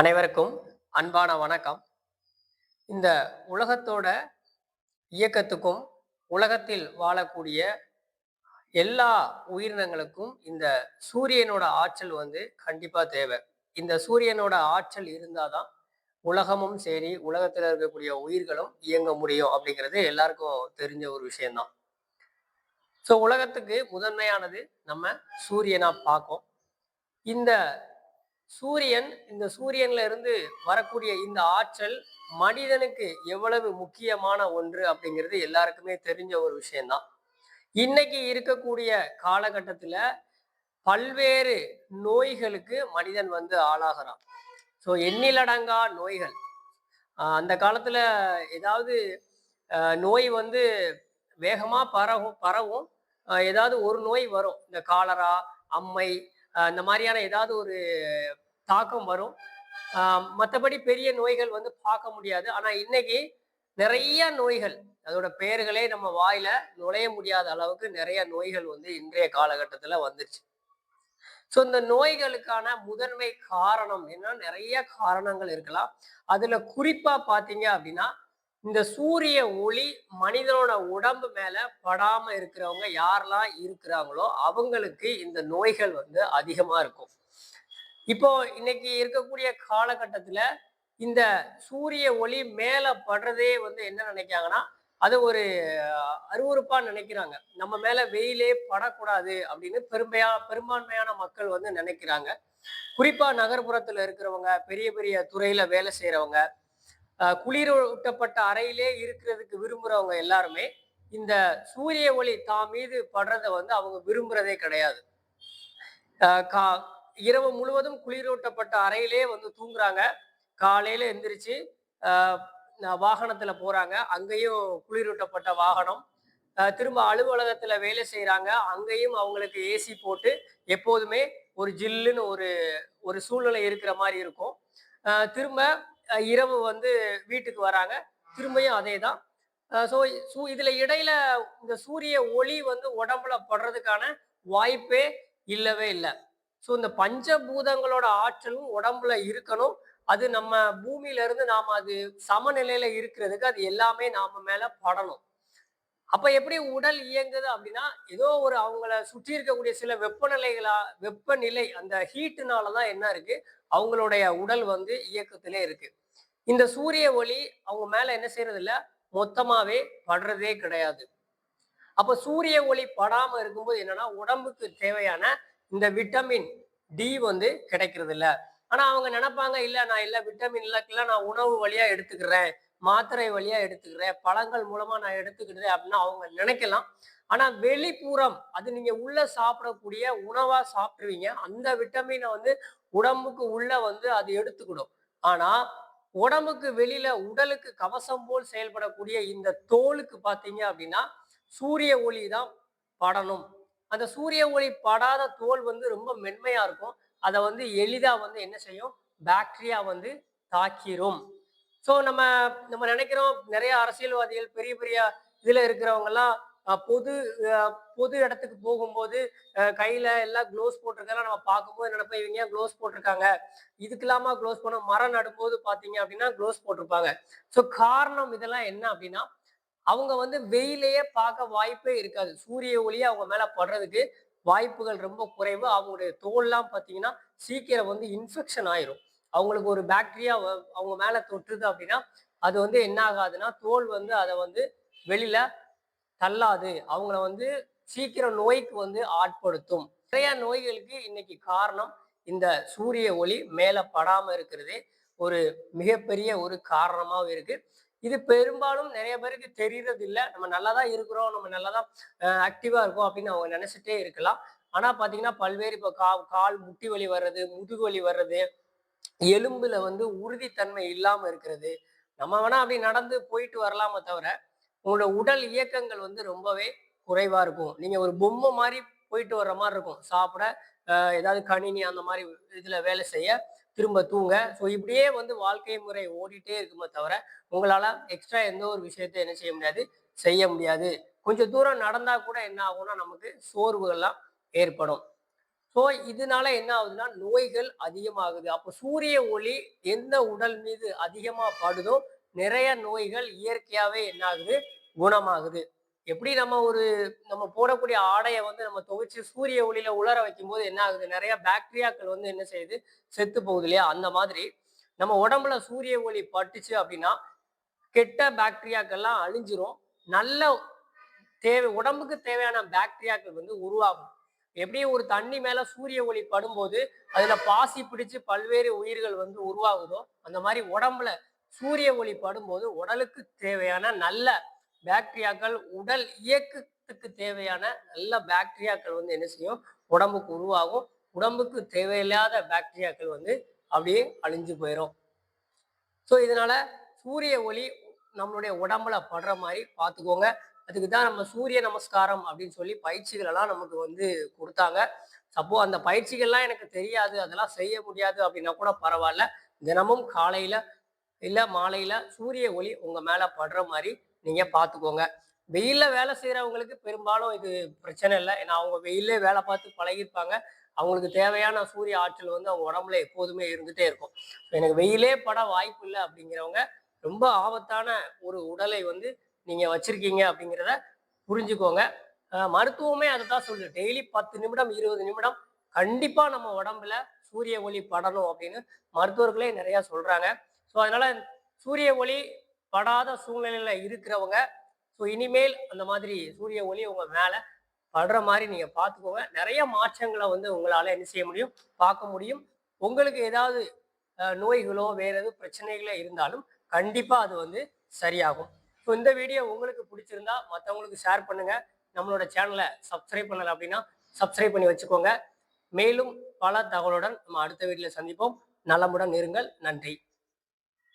அனைவருக்கும் அன்பான வணக்கம். இந்த உலகத்தோட இயக்கத்துக்கும் உலகத்தில் வாழக்கூடிய எல்லா உயிரினங்களுக்கும் இந்த சூரியனோட ஆற்றல் வந்து கண்டிப்பாக தேவை. இந்த சூரியனோட ஆற்றல் இருந்தால் தான் உலகமும் சரி உலகத்தில் இருக்கக்கூடிய உயிர்களும் இயங்க முடியும் அப்படிங்கிறது எல்லாருக்கும் தெரிஞ்ச ஒரு விஷயம்தான். ஸோ உலகத்துக்கு முதன்மையானது நம்ம சூரியனாக பார்க்கோம் இந்த சூரியன் இந்த சூரியன்ல இருந்து வரக்கூடிய இந்த ஆற்றல் மனிதனுக்கு எவ்வளவு முக்கியமான ஒன்று அப்படிங்கிறது எல்லாருக்குமே தெரிஞ்ச ஒரு விஷயம்தான். இன்னைக்கு இருக்கக்கூடிய காலகட்டத்துல பல்வேறு நோய்களுக்கு மனிதன் வந்து ஆளாகிறான். ஸோ எண்ணிலடங்கா நோய்கள். அந்த காலத்துல ஏதாவது நோய் வந்து வேகமாக பரவும் பரவும். ஏதாவது ஒரு நோய் வரும். இந்த காலரா அம்மை இந்த மாதிரியான ஏதாவது ஒரு தாக்கம் வரும். மற்றபடி பெரிய நோய்கள் வந்து பார்க்க முடியாது. ஆனால் இன்னைக்கு நிறைய நோய்கள் அதோட பெயர்களே நம்ம வாயில நுழைய முடியாத அளவுக்கு நிறைய நோய்கள் வந்து இன்றைய காலகட்டத்தில் வந்துருச்சு. ஸோ இந்த நோய்களுக்கான முதன்மை காரணம் என்ன? நிறைய காரணங்கள் இருக்கலாம். அதுல குறிப்பா பார்த்தீங்க அப்படின்னா இந்த சூரிய ஒளி மனிதனோட உடம்பு மேல படாம இருக்கிறவங்க யாரெல்லாம் இருக்கிறாங்களோ அவங்களுக்கு இந்த நோய்கள் வந்து அதிகமா இருக்கும். இப்போ இன்னைக்கு இருக்கக்கூடிய காலகட்டத்துல இந்த சூரிய ஒளி மேல படுறதே வந்து என்ன நினைக்காங்கன்னா அது ஒரு அருவறுப்பா நினைக்கிறாங்க. நம்ம மேல வெயிலே படக்கூடாது அப்படின்னு பெருமையா பெரும்பான்மையான மக்கள் வந்து நினைக்கிறாங்க. குறிப்பா நகர்ப்புறத்துல இருக்கிறவங்க பெரிய பெரிய துறையில வேலை செய்யறவங்க குளிரூட்டப்பட்ட அறையிலே இருக்கிறதுக்கு விரும்புறவங்க எல்லாருமே இந்த சூரிய ஒளி தான் மீது படுறத வந்து அவங்க விரும்புறதே கிடையாது. கா இரவு முழுவதும் குளிரூட்டப்பட்ட அறையிலே வந்து தூங்குறாங்க. காலையில எந்திரிச்சு வாகனத்துல போறாங்க. அங்கேயும் குளிரூட்டப்பட்ட வாகனம். திரும்ப அலுவலகத்துல வேலை செய்யறாங்க அங்கேயும் அவங்களுக்கு ஏசி போட்டு எப்போதுமே ஒரு ஜில்லுன்னு ஒரு ஒரு சூழ்நிலை இருக்கிற மாதிரி இருக்கும். திரும்ப இரவு வந்து வீட்டுக்கு வராங்க. திரும்பியும் அதே தான் ஸோ சூ இதுல இடையில இந்த சூரிய ஒளி வந்து உடம்புல படுறதுக்கான வாய்ப்பே இல்லவே இல்லை. ஸோ இந்த பஞ்சபூதங்களோட ஆற்றலும் உடம்புல இருக்கணும். அது நம்ம பூமியில இருந்து அது சமநிலையில இருக்கிறதுக்கு அது எல்லாமே நாம மேல படணும். அப்ப எப்படி உடல் இயங்குது அப்படின்னா ஏதோ ஒரு அவங்கள சுற்றி இருக்கக்கூடிய சில வெப்பநிலைகளா வெப்பநிலை அந்த ஹீட்டுனாலதான் என்ன இருக்கு? அவங்களுடைய உடல் வந்து இயக்கத்திலே இருக்கு. இந்த சூரிய ஒளி அவங்க மேல என்ன செய்யறது இல்ல மொத்தமாவே படுறதே கிடையாது. அப்ப சூரிய ஒளி படாம இருக்கும்போது என்னன்னா உடம்புக்கு தேவையான இந்த விட்டமின் டி வந்து கிடைக்கிறது இல்லை ஆனா அவங்க நினைப்பாங்க இல்ல நான் எல்லா விட்டமின் இல்லக்கெல்லாம் நான் உணவு வழியா எடுத்துக்கிறேன் மாத்திரை வழியா எடுத்துக்கிறேன் பழங்கள் மூலமா நான் எடுத்துக்கிட்டேன் அப்படின்னு அவங்க நினைக்கலாம். ஆனா வெளிப்புறம் அது நீங்க உள்ள சாப்பிடக்கூடிய உணவா சாப்பிடுவீங்க அந்த விட்டமினை வந்து உடம்புக்கு உள்ள வந்து அது எடுத்துக்கிடும். ஆனா உடம்புக்கு வெளியில உடலுக்கு கவசம் போல் செயல்படக்கூடிய இந்த தோலுக்கு பாத்தீங்க அப்படின்னா சூரிய ஒளி தான் படணும். அந்த சூரிய ஒளி படாத தோல் வந்து ரொம்ப மென்மையா இருக்கும். அதை வந்து எளிதா வந்து என்ன செய்யும்? பாக்டீரியா வந்து தாக்கிரும். ஸோ நம்ம நம்ம நினைக்கிறோம் நிறைய அரசியல்வாதிகள் பெரிய பெரிய இதுல இருக்கிறவங்கெல்லாம் பொது பொது இடத்துக்கு போகும்போது கையில எல்லாம் க்ளோஸ் போட்டிருக்கெல்லாம் நம்ம பார்க்கும்போது நினைப்போம்? இவங்க க்ளோஸ் போட்டிருக்காங்க? இதுக்கு இல்லாம க்ளோஸ் பண்ண மரம் நடும்போது பாத்தீங்க அப்படின்னா க்ளோஸ் போட்டிருப்பாங்க. ஸோ காரணம் இதெல்லாம் என்ன அப்படின்னா அவங்க வந்து வெயிலையே பார்க்க வாய்ப்பே இருக்காது. சூரிய ஒளியே அவங்க மேல படுறதுக்கு வாய்ப்புகள் ரொம்ப குறைவு. அவங்களுடைய தோல்லாம் பார்த்தீங்கன்னா சீக்கிரம் வந்து இன்ஃபெக்ஷன் ஆயிரும். அவங்களுக்கு ஒரு பாக்டீரியா அவங்க மேல தொற்றுது அப்படின்னா அது வந்து என்ன ஆகாதுன்னா தோல் வந்து அதை வந்து வெளியில தள்ளாது. அவங்கள வந்து சீக்கிரம் நோய்க்கு வந்து ஆட்படுத்தும். நிறைய நோய்களுக்கு இன்னைக்கு காரணம் இந்த சூரிய ஒளி மேல படாம இருக்கிறதே ஒரு மிகப்பெரிய ஒரு காரணமாகவும் இருக்கு. இது பெரும்பாலும் நிறைய பேருக்கு தெரியறது இல்லை நம்ம நல்லா தான் இருக்கிறோம் நம்ம நல்லா தான் ஆக்டிவா இருக்கோம் அப்படின்னு அவங்க நினைச்சிட்டே இருக்கலாம். ஆனா பாத்தீங்கன்னா பல்வேறு இப்போ கா கால் முட்டி வலி வர்றது முதுகு வலி வர்றது எலும்புல வந்து உறுதித்தன்மை இல்லாம இருக்கிறது. நம்ம வேணா அப்படி நடந்து போயிட்டு வரலாமே தவிர உங்களோட உடல் இயக்கங்கள் வந்து ரொம்பவே குறைவா இருக்கும். நீங்க ஒரு பொம்மை மாதிரி போயிட்டு வர்ற மாதிரி இருக்கும். சாப்பிட ஏதாவது கணினி அந்த மாதிரி இதுல வேலை செய்ய. திரும்ப தூங்க. ஸோ இப்படியே வந்து வாழ்க்கை முறை ஓடிட்டே இருக்குமே தவிர உங்களால் எக்ஸ்ட்ரா எந்த ஒரு விஷயத்த என்ன செய்ய முடியாது செய்ய முடியாது. கொஞ்சம் தூரம் நடந்தால் கூட என்ன ஆகும்னா நமக்கு சோர்வுகள்லாம் ஏற்படும். ஸோ இதனால என்ன ஆகுதுன்னா நோய்கள் அதிகமாகுது. அப்போ சூரிய ஒளி எந்த உடல் மீது அதிகமாக படுதோ நிறைய நோய்கள் இயற்கையாகவே என்ன ஆகுது குணமாகுது. எப்படி நம்ம ஒரு நம்ம போடக்கூடிய ஆடையை வந்து நம்ம துவைச்சு சூரிய ஒளியில உலர வைக்கும் போது என்ன ஆகுது? நிறைய பாக்டீரியாக்கள் வந்து என்ன செய்யுது? செத்து போகுது இல்லையா? அந்த மாதிரி நம்ம உடம்புல சூரிய ஒளி பட்டுச்சு அப்படின்னா கெட்ட பாக்டீரியாக்கள்லாம் அழிஞ்சிரும். நல்ல தேவை உடம்புக்கு தேவையான பாக்டீரியாக்கள் வந்து உருவாகும். எப்படி ஒரு தண்ணி மேல சூரிய ஒளி படும்போது அதுல பாசி பிடிச்சு பல்வேறு உயிர்கள் வந்து உருவாகுதோ அந்த மாதிரி உடம்புல சூரிய ஒளி படும்போது உடலுக்கு தேவையான நல்ல பாக்டீரியாக்கள் உடல் இயக்கத்துக்கு தேவையான நல்ல பாக்டீரியாக்கள் வந்து என்ன செய்யும்? உடம்புக்கு உருவாகும். உடம்புக்கு தேவையில்லாத பாக்டீரியாக்கள் வந்து அப்படியே அழிஞ்சு போயிடும் ஸோ இதனால சூரிய ஒளி நம்மளுடைய உடம்புல படுற மாதிரி பார்த்துக்கோங்க. அதுக்கு தான் நம்ம சூரிய நமஸ்காரம் அப்படின்னு சொல்லி பயிற்சிகளெல்லாம் நமக்கு வந்து கொடுத்தாங்க. சப்போ அந்த பயிற்சிகள்லாம் எனக்கு தெரியாது. அதெல்லாம் செய்ய முடியாது அப்படின்னா கூட பரவாயில்ல. தினமும் காலையில இல்லை மாலையில சூரிய ஒளி உங்க மேல படுற மாதிரி நீங்க பார்த்துக்கோங்க வெயிலில் வேலை செய்யறவங்களுக்கு பெரும்பாலும் இது பிரச்சனை இல்லை. ஏன்னா அவங்க வெயிலே வேலை பார்த்து பழகிருப்பாங்க அவங்களுக்கு தேவையான சூரிய ஆற்றல் வந்து அவங்க உடம்புல எப்போதுமே இருந்துட்டே இருக்கும். எனக்கு வெயிலே பட வாய்ப்பு இல்லை அப்படிங்கிறவங்க ரொம்ப ஆபத்தான ஒரு உடலை வந்து நீங்க வச்சிருக்கீங்க அப்படிங்கிறத புரிஞ்சுக்கோங்க. மருத்துவமே அதை தான் சொல்லுது. டெய்லி பத்து நிமிடம் இருபது நிமிடம் கண்டிப்பா நம்ம உடம்புல சூரிய ஒளி படணும் அப்படின்னு மருத்துவர்களே நிறைய சொல்றாங்க. ஸோ அதனால சூரிய ஒளி படாத சூழ்நிலையில இருக்கிறவங்க. ஸோ இனிமேல் அந்த மாதிரி சூரிய ஒளி உங்க மேல படுற மாதிரி நீங்க பார்த்துக்கோங்க. நிறைய மாற்றங்களை வந்து உங்களால என்ன செய்ய முடியும்? பார்க்க முடியும். உங்களுக்கு ஏதாவது நோய்களோ வேற எதுவும் பிரச்சனைகளோ இருந்தாலும் கண்டிப்பா அது வந்து சரியாகும். ஸோ இந்த வீடியோ உங்களுக்கு பிடிச்சிருந்தா மற்றவங்களுக்கு ஷேர் பண்ணுங்க. நம்மளோட சேனலை சப்ஸ்கிரைப் பண்ணல அப்படின்னா சப்ஸ்கிரைப் பண்ணி வச்சுக்கோங்க. மேலும் பல தகவலுடன் நம்ம அடுத்த வீட்டில் சந்திப்போம். நலமுடன் இருங்கள். நன்றி.